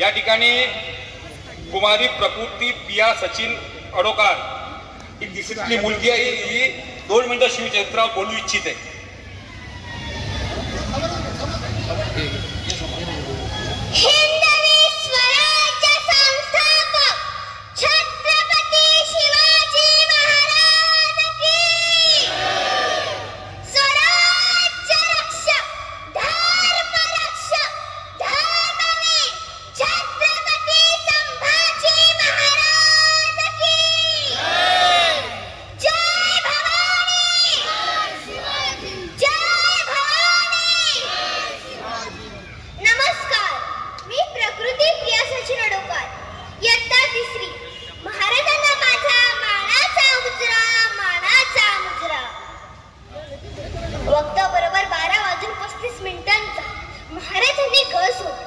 या ठिकाणी कुमारी प्रकृती पिया सचिन अडोकार ही दिसतली मुलगी आहे. ही दोन मिनटं शिवचरित्रावर बोलू इच्छिते. canso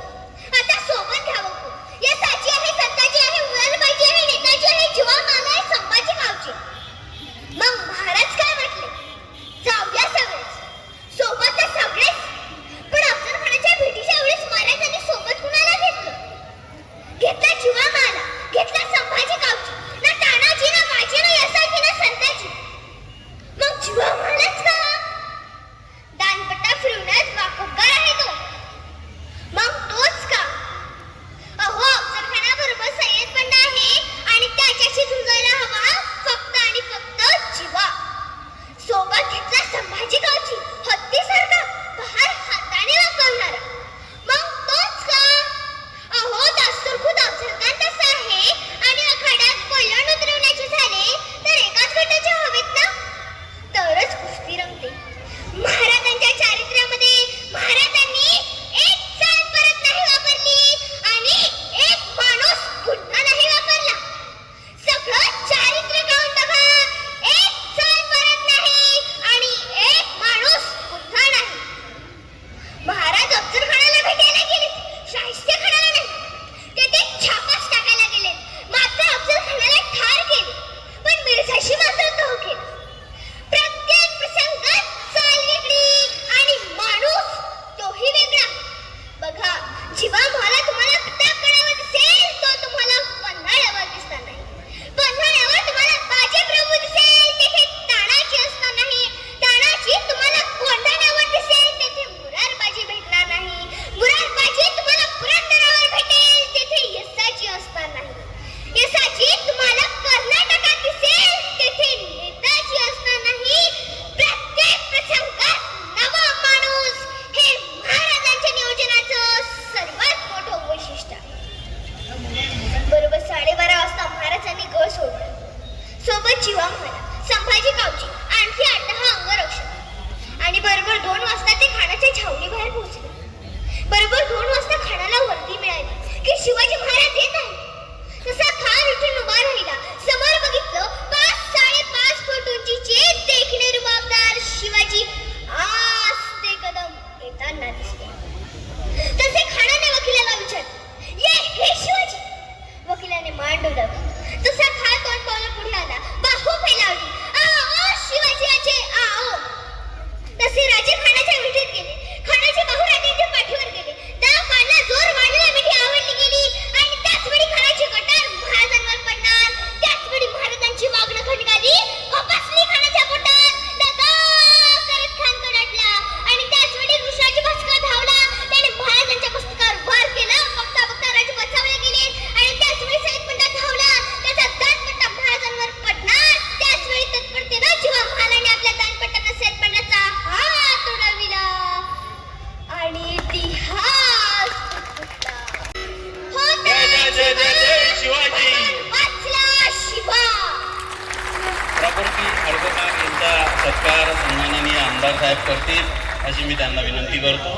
सत्कार सन्माननीय आमदार साहेब करतील अशी मी त्यांना विनंती करतो.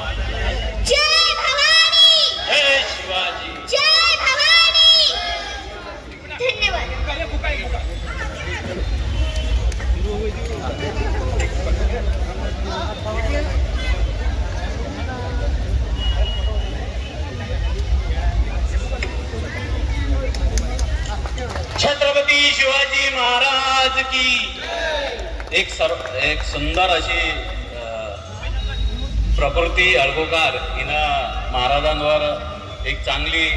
छत्रपती शिवाजी महाराज की एक सर एक सुंदर अशी प्रकृती अळगोकार हिनं महाराजांवर एक चांगली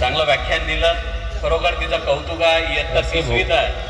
चांगलं व्याख्यान दिलं. खरोखर तिचं कौतुक आहे इयत्ता शिकवीत हो. आहे.